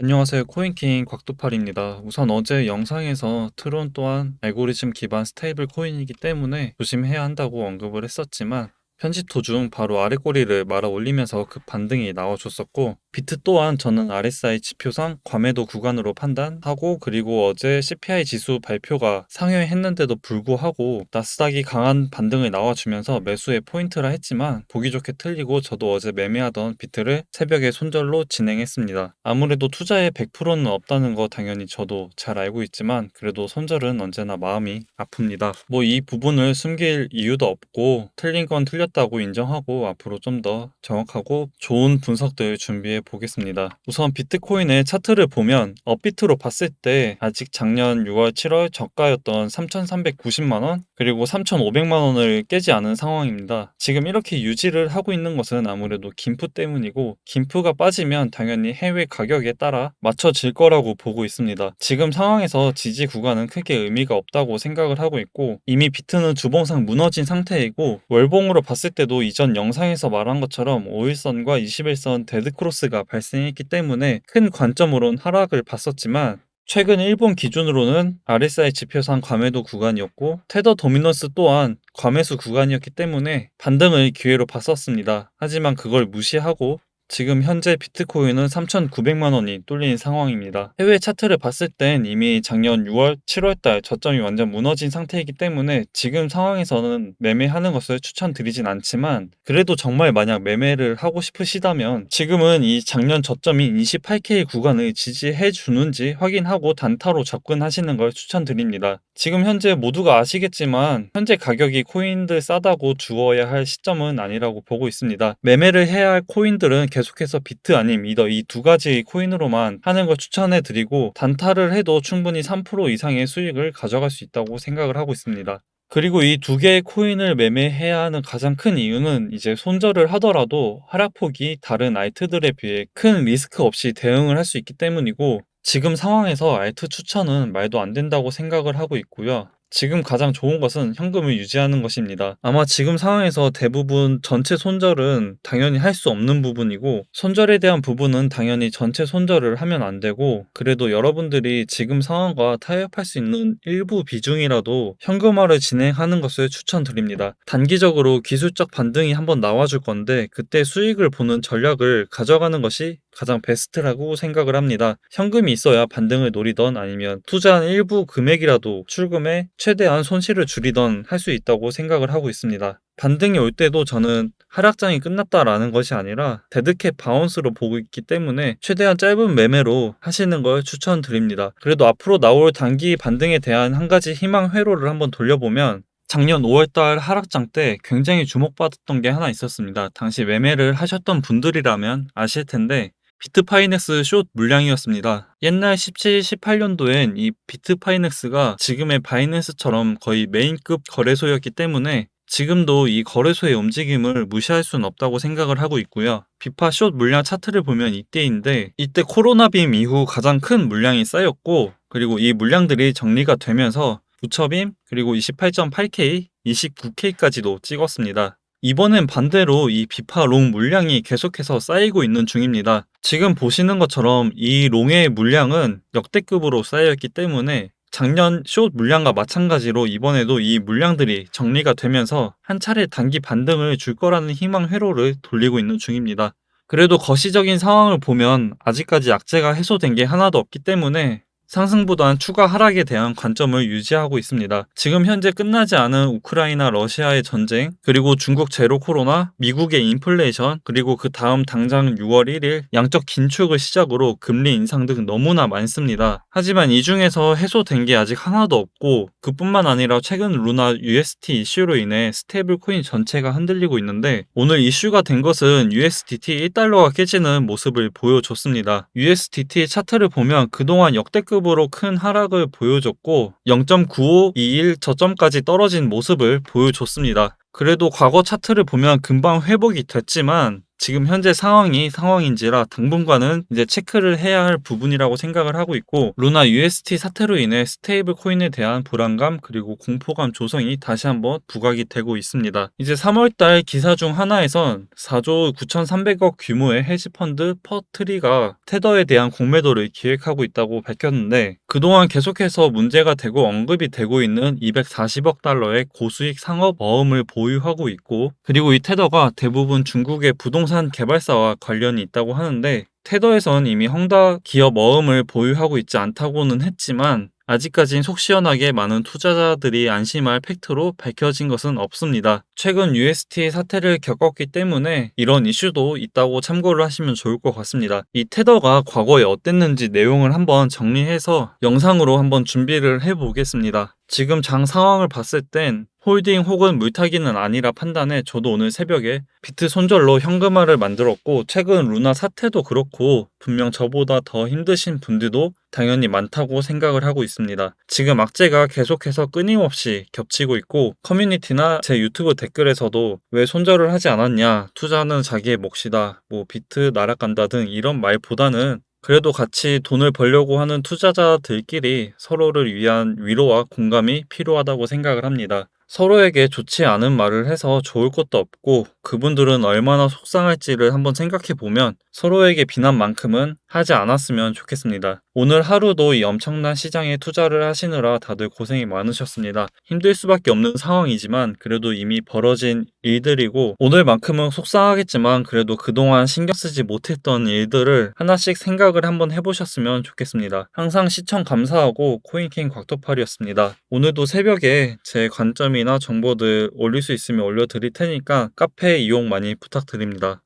안녕하세요. 코인킹 곽두팔입니다. 우선 어제 영상에서 트론 또한 알고리즘 기반 스테이블 코인이기 때문에 조심해야 한다고 언급을 했었지만 편집 도중 바로 아래 꼬리를 말아 올리면서 그 반등이 나와줬었고 비트 또한 저는 RSI 지표상 과매도 구간으로 판단하고 그리고 어제 CPI 지수 발표가 상회했는데도 불구하고 나스닥이 강한 반등을 나와주면서 매수의 포인트라 했지만 보기 좋게 틀리고 저도 어제 매매하던 비트를 새벽에 손절로 진행했습니다. 아무래도 투자에 100%는 없다는 거 당연히 저도 잘 알고 있지만 그래도 손절은 언제나 마음이 아픕니다. 뭐 이 부분을 숨길 이유도 없고 틀린 건 틀렸다고 인정하고 앞으로 좀 더 정확하고 좋은 분석들 준비해 보겠습니다. 우선 비트코인의 차트를 보면 업비트로 봤을 때 아직 작년 6월, 7월 저가였던 3,390만 원 그리고 3,500만 원을 깨지 않은 상황입니다. 지금 이렇게 유지를 하고 있는 것은 아무래도 김프 때문이고 김프가 빠지면 당연히 해외 가격에 따라 맞춰질 거라고 보고 있습니다. 지금 상황에서 지지 구간은 크게 의미가 없다고 생각을 하고 있고 이미 비트는 주봉상 무너진 상태이고 월봉으로 봤을 때도 이전 영상에서 말한 것처럼 5일선과 21선 데드크로스 가 발생했기 때문에 큰 관점으론 하락을 봤었지만 최근 일본 기준으로는 RSI 지표상 과매도 구간이었고 테더 도미넌스 또한 과매수 구간이었기 때문에 반등을 기회로 봤었습니다. 하지만 그걸 무시하고 지금 현재 비트코인은 3,900만 원이 뚫린 상황입니다. 해외 차트를 봤을 땐 이미 작년 6월, 7월 달 저점이 완전 무너진 상태이기 때문에 지금 상황에서는 매매하는 것을 추천드리진 않지만 그래도 정말 만약 매매를 하고 싶으시다면 지금은 이 작년 저점인 28K 구간을 지지해 주는지 확인하고 단타로 접근하시는 걸 추천드립니다. 지금 현재 모두가 아시겠지만 현재 가격이 코인들 싸다고 주어야 할 시점은 아니라고 보고 있습니다. 매매를 해야 할 코인들은 계속해서 비트 아님 이더 이 두 가지 코인으로만 하는 걸 추천해 드리고 단타를 해도 충분히 3% 이상의 수익을 가져갈 수 있다고 생각을 하고 있습니다. 그리고 이 두 개의 코인을 매매해야 하는 가장 큰 이유는 이제 손절을 하더라도 하락폭이 다른 알트들에 비해 큰 리스크 없이 대응을 할 수 있기 때문이고 지금 상황에서 알트 추천은 말도 안 된다고 생각을 하고 있고요. 지금 가장 좋은 것은 현금을 유지하는 것입니다. 아마 지금 상황에서 대부분 전체 손절은 당연히 할 수 없는 부분이고 손절에 대한 부분은 당연히 전체 손절을 하면 안 되고 그래도 여러분들이 지금 상황과 타협할 수 있는 일부 비중이라도 현금화를 진행하는 것을 추천드립니다. 단기적으로 기술적 반등이 한번 나와줄 건데 그때 수익을 보는 전략을 가져가는 것이 가장 베스트라고 생각을 합니다. 현금이 있어야 반등을 노리던 아니면 투자한 일부 금액이라도 출금해 최대한 손실을 줄이던 할 수 있다고 생각을 하고 있습니다. 반등이 올 때도 저는 하락장이 끝났다라는 것이 아니라 데드캣 바운스로 보고 있기 때문에 최대한 짧은 매매로 하시는 걸 추천드립니다. 그래도 앞으로 나올 단기 반등에 대한 한 가지 희망 회로를 한번 돌려보면 작년 5월달 하락장 때 굉장히 주목받았던 게 하나 있었습니다. 당시 매매를 하셨던 분들이라면 아실 텐데 비트파이넥스 숏 물량이었습니다. 옛날 17, 18년도엔 이 비트파이넥스가 지금의 바이낸스처럼 거의 메인급 거래소였기 때문에 지금도 이 거래소의 움직임을 무시할 수는 없다고 생각을 하고 있고요. 비파 숏 물량 차트를 보면 이때인데 이때 코로나 빔 이후 가장 큰 물량이 쌓였고 그리고 이 물량들이 정리가 되면서 부처빔 그리고 28.8K, 29K까지도 찍었습니다. 이번엔 반대로 이 비파 롱 물량이 계속해서 쌓이고 있는 중입니다. 지금 보시는 것처럼 이 롱의 물량은 역대급으로 쌓여있기 때문에 작년 숏 물량과 마찬가지로 이번에도 이 물량들이 정리가 되면서 한 차례 단기 반등을 줄 거라는 희망 회로를 돌리고 있는 중입니다. 그래도 거시적인 상황을 보면 아직까지 악재가 해소된 게 하나도 없기 때문에 상승보다는 추가 하락에 대한 관점을 유지하고 있습니다. 지금 현재 끝나지 않은 우크라이나 러시아의 전쟁, 그리고 중국 제로 코로나, 미국의 인플레이션, 그리고 그 다음 당장 6월 1일 양적 긴축을 시작으로 금리 인상 등 너무나 많습니다. 하지만 이 중에서 해소된 게 아직 하나도 없고 그뿐만 아니라 최근 루나 UST 이슈로 인해 스테이블 코인 전체가 흔들리고 있는데 오늘 이슈가 된 것은 USDT 1달러가 깨지는 모습을 보여줬습니다. USDT 차트를 보면 그동안 역대급 상급으로 큰 하락을 보여줬고 0.9521 저점까지 떨어진 모습을 보여줬습니다. 그래도 과거 차트를 보면 금방 회복이 됐지만 지금 현재 상황이 상황인지라 당분간은 이제 체크를 해야 할 부분이라고 생각을 하고 있고 루나 UST 사태로 인해 스테이블 코인에 대한 불안감 그리고 공포감 조성이 다시 한번 부각이 되고 있습니다. 이제 3월달 기사 중 하나에선 4조 9,300억 규모의 헤지펀드 퍼트리가 테더에 대한 공매도를 기획하고 있다고 밝혔는데 그동안 계속해서 문제가 되고 언급이 되고 있는 240억 달러의 고수익 상업 어음을 보유하고 있고 그리고 이 테더가 대부분 중국의 부동산 개발사와 관련이 있다고 하는데 테더에선 이미 헝다 기업 어음을 보유하고 있지 않다고는 했지만 아직까진 속 시원하게 많은 투자자들이 안심할 팩트로 밝혀진 것은 없습니다. 최근 UST 사태를 겪었기 때문에 이런 이슈도 있다고 참고를 하시면 좋을 것 같습니다. 이 테더가 과거에 어땠는지 내용을 한번 정리해서 영상으로 한번 준비를 해보겠습니다. 지금 장 상황을 봤을 땐 홀딩 혹은 물타기는 아니라 판단해 저도 오늘 새벽에 비트 손절로 현금화를 만들었고 최근 루나 사태도 그렇고 분명 저보다 더 힘드신 분들도 당연히 많다고 생각을 하고 있습니다. 지금 악재가 계속해서 끊임없이 겹치고 있고 커뮤니티나 제 유튜브 댓글에서도 왜 손절을 하지 않았냐 투자는 자기의 몫이다 뭐 비트 날아간다 등 이런 말보다는 그래도 같이 돈을 벌려고 하는 투자자들끼리 서로를 위한 위로와 공감이 필요하다고 생각을 합니다. 서로에게 좋지 않은 말을 해서 좋을 것도 없고 그분들은 얼마나 속상할지를 한번 생각해 보면 서로에게 비난만큼은 하지 않았으면 좋겠습니다. 오늘 하루도 이 엄청난 시장에 투자를 하시느라 다들 고생이 많으셨습니다. 힘들 수밖에 없는 상황이지만 그래도 이미 벌어진 일들이고 오늘만큼은 속상하겠지만 그래도 그동안 신경 쓰지 못했던 일들을 하나씩 생각을 한번 해보셨으면 좋겠습니다. 항상 시청 감사하고 코인킹 곽도팔이었습니다. 오늘도 새벽에 제 관점 이나 정보들 올릴 수 있으면 올려드릴 테니까 카페 이용 많이 부탁드립니다.